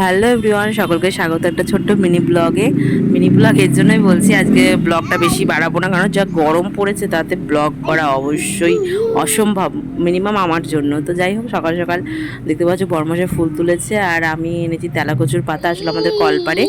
Hello everyone সকলকে স্বাগত একটা ছোট্ট মিনি ব্লগে মিনি ব্লগ এর জন্যই বলছি আজকে ব্লগটা বেশি বাড়াবো না, কারণ যা গরম পড়েছে তাতে ব্লগ করা অবশ্যই অসম্ভব মিনিমাম আমার জন্য। তো যাই হোক, সকাল সকাল দেখতে পাচ্ছ বরমাসে ফুল তুলেছে, আর আমি এনেছি তেলাকচুর পাতা, আসলে আমাদের কলপারে।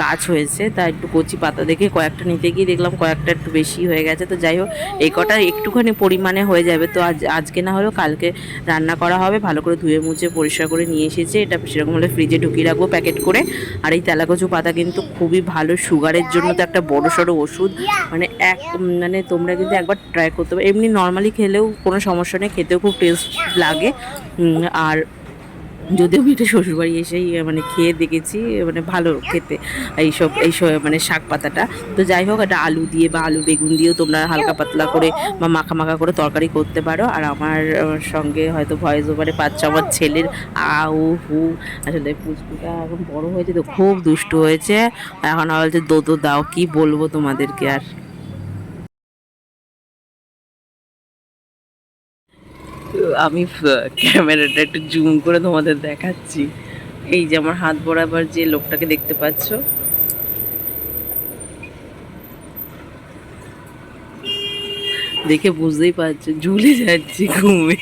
গাছ হয়েছে, তা একটু কচি পাতা দেখে কয়েকটা নিতে গিয়ে দেখলাম কয়েকটা একটু বেশি হয়ে গেছে, তো যাই হোক, এই কটা একটুখানি পরিমাণে হয়ে যাবে, তো আজ, আজকে না হলেও কালকে রান্না করা হবে, ভালো করে ধুয়ে মুছে পরিষ্কার করে নিয়ে এসেছে, এটা সেরকম হলে ফ্রিজে ঢুকিয়ে রাখব প্যাকেট করে, আর এই তেলাকচু পাতা কিন্তু খুবই ভালো সুগারের জন্য তো একটা বড় সড়ো ওষুধ মানে এক মানে তোমরা কিন্তু একবার ট্রাই করতে পারো, এমনি নর্মালি খেলেও কোনো সমস্যা নেই, খেতেও খুব টেস্ট লাগে আর যদিও আমি এটা শ্বশুরবাড়ি এসেই মানে খেয়ে দেখেছি মানে ভালো খেতে, এইসব এইসব মানে শাক পাতাটা। তো যাই হোক এটা আলু দিয়ে বা আলু বেগুন দিয়েও তোমরা হালকা পাতলা করে বা মাখা মাখা করে তরকারি করতে পারো। আর আমার সঙ্গে হয়তো ভয়েস ওভারে পাচ্ছ আমার ছেলের আউ, হু, আসলে পুচকুটা এখন বড় হয়েছে তো খুব দুষ্টু হয়েছে। এখন বলছে দোদো, দাও, কি বলব তোমাদেরকে আর? আমি ক্যামেরাটা একটু জুম করে তোমাদের দেখাচ্ছি। এই যে আমার হাত বরাবর যে লোকটাকে দেখতে পাচ্ছ। দেখে বুঝতেই পারছ, ঝুলে যাচ্ছি, ঘুমে।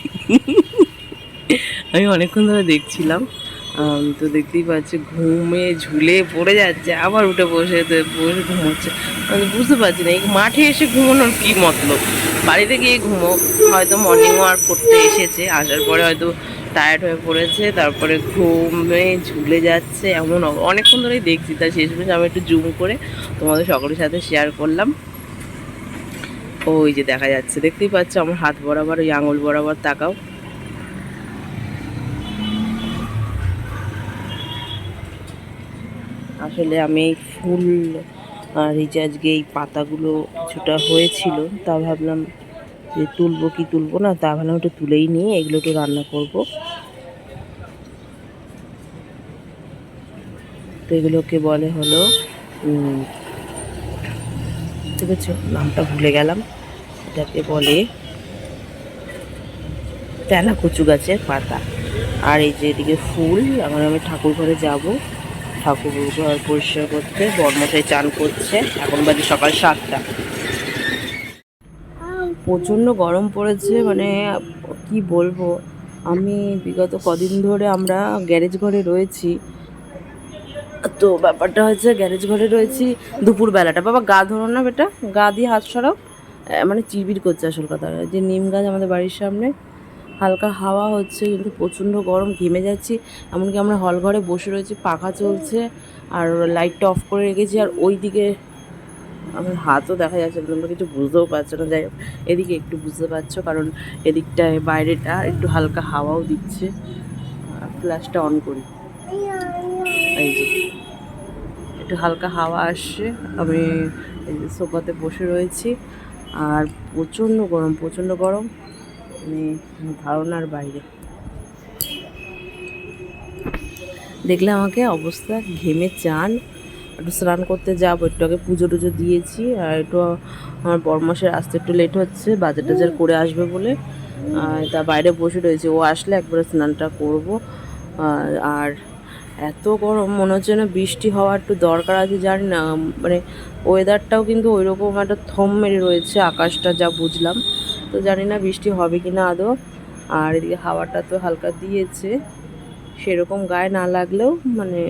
আমি অনেকক্ষণ ধরে দেখছিলাম। তো দেখতেই পাচ্ছি, ঘুমে ঝুলে পড়ে যাচ্ছে, আবার উঠে বসে বসে ঘুমোচ্ছে। আমি বুঝতে পারছি না, এই মাঠে এসে ঘুমানোর কি মতলব? বাড়িতে গিয়ে ঘুমো হয়তো মর্নিং ওয়াক করতে এসেছে, আসার পরে হয়তো টায়ার্ড হয়ে পড়েছে, তারপরে ঘুমে ঝুলে যাচ্ছে, এমন অনেকক্ষণ ধরেই দেখছি তার শেষ পর্যন্ত আমি একটু জুম করে তোমাদের সকলের সাথে শেয়ার করলাম। ওই যে দেখা যাচ্ছে, দেখতেই পাচ্ছ আমার হাত বরাবর, ওই আঙুল বরাবর তাকাও। আসলে আমি ফুল, আর এই এই পাতাগুলো কিছুটা হয়েছিল, তা ভাবলাম যে তুলবো কি তুলবো না, তা ভাবলাম একটু তুলেই নিয়ে এগুলো একটু রান্না করব। তো এগুলোকে বলে হলো ঠিক আছে নামটা ভুলে গেলাম। এটাকে বলে তেলা কচু গাছের পাতা। আর এই যে এদিকে ফুল এখন আমি ঠাকুর ঘরে যাব। ঠাকুর ঘর পরিষ্কার করতে বর্মশাই চান করছে। এখন বাজে সকাল সাতটা। প্রচণ্ড গরম পড়েছে মানে কি বলব? আমি বিগত কদিন ধরে আমরা গ্যারেজ ঘরে রয়েছি। তো ব্যাপারটা হচ্ছে গ্যারেজ ঘরে রয়েছি দুপুর বেলাটা বাবা গা ধরো না বেটা, গা দিয়ে হাত সরাও। মানে চিবির করছে আসল কথা। যে নিম গাছ আমাদের বাড়ির সামনে হালকা হাওয়া হচ্ছে, কিন্তু প্রচণ্ড গরম, ঘেমে যাচ্ছি। এমনকি আমরা হল ঘরে বসে রয়েছি, পাখা চলছে, আর লাইটটা অফ করে রেখেছি, আর ওই দিকে আমার হাতও দেখা যাচ্ছে তোমরা কিছু বুঝতেও পারছ না। যাই হোক, এদিকে একটু বুঝতে পারছ, কারণ এদিকটায় বাইরেটা একটু হালকা হাওয়াও দিচ্ছে। ফ্ল্যাশটা অন করি। এই যে, একটু হালকা হাওয়া আসছে, আমি সোফাতে বসে রয়েছি। আর প্রচণ্ড গরম প্রচণ্ড গরম। মানে ধারণার বাইরে। দেখলে আমাকে অবস্থা, ঘেমে চান। একটু স্নান করতে যাব, একটু আগে পুজো টুজো দিয়েছি, আর একটু আমার বরমাসের আসতে একটু লেট হচ্ছে, বাজার টাজার করে আসবে বলে। তা বাইরে বসে রয়েছে, ও আসলে একবারে স্নানটা করব। আর এত গরম, মনে হচ্ছে না বৃষ্টি হওয়ার একটু দরকার আছে, জানি না মানে ওয়েদারটাও কিন্তু ওই রকম একটা থম মেরে রয়েছে, আকাশটা যা বুঝলাম। তো জানি না বৃষ্টি হবে কি না আদৌ। আর এদিকে হাওয়াটা তো হালকা দিয়েছে। সেরকম গায়ে না লাগলেও মানে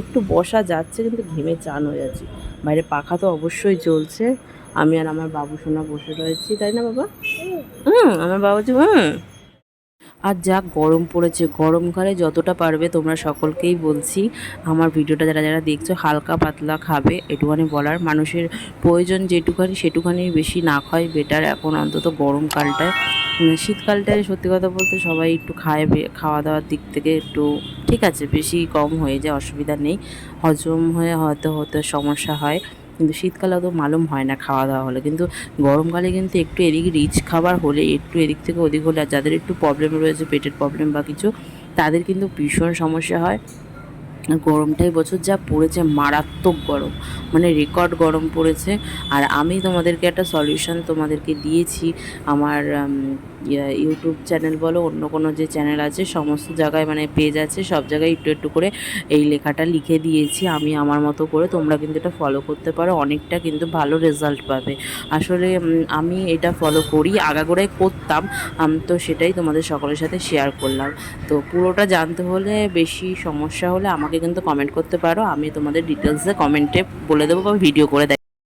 একটু বসা যাচ্ছে কিন্তু ঘেমে চান হয়ে যাচ্ছে। বাইরে পাখা তো অবশ্যই চলছে আমি আর আমার বাবু সোনা বসে রয়েছি। তাই না বাবা? হুম, আমার বাবা যে হুম। আর যা গরম পড়েছে গরমকালে যতটা পারবে তোমরা সকলকেই বলছি, আমার ভিডিওটা যারা যারা দেখছ, হালকা পাতলা খাবে এটুখানি বলার। মানুষের প্রয়োজন যেটুখানি, সেটুখানি বেশি না খায় বেটার এখন অন্তত গরমকালটায় শীতকালটায় সত্যি কথা বলতে সবাই একটু খায় খাওয়া দাওয়ার দিক থেকে একটু, ঠিক আছে, বেশি কম হয়ে যায়, অসুবিধা নেই। হজম হয়ে হয়তো হতে সমস্যা হয়। কিন্তু শীতকালে অত মালুম হয় না খাওয়া দাওয়া হলে। কিন্তু গরমকালে কিন্তু একটু এদিক রিচ খাবার হলে, একটু এদিক থেকে ওদিক হলে, আর যাদের একটু প্রবলেম রয়েছে, পেটের প্রবলেম বা কিছু, তাদের কিন্তু ভীষণ সমস্যা হয়। গরমটাই বছর যা পড়েছে মারাত্মক গরম। মানে রেকর্ড গরম পড়েছে। আর আমি তোমাদেরকে একটা সলিউশন তোমাদেরকে দিয়েছি। আমার ইউটিউব চ্যানেল বলো, অন্য কোনো যে চ্যানেল আছে, সমস্ত জায়গায় মানে পেজ আছে, সব জায়গায় একটু একটু করে এই লেখাটা লিখে দিয়েছি। আমি আমার মতো করে তোমরা কিন্তু এটা ফলো করতে পারো। অনেকটা কিন্তু ভালো রেজাল্ট পাবে। আসলে আমি এটা ফলো করি, আগাগোড়াই করতাম। তো সেটাই তোমাদের সকলের সাথে শেয়ার করলাম। তো পুরোটা জানতে হলে, বেশি সমস্যা হলে আমাকে কিন্তু কমেন্ট করতে পারো। আমি তোমাদের ডিটেলসে কমেন্টে বলে দেবো বা ভিডিও করে দেখ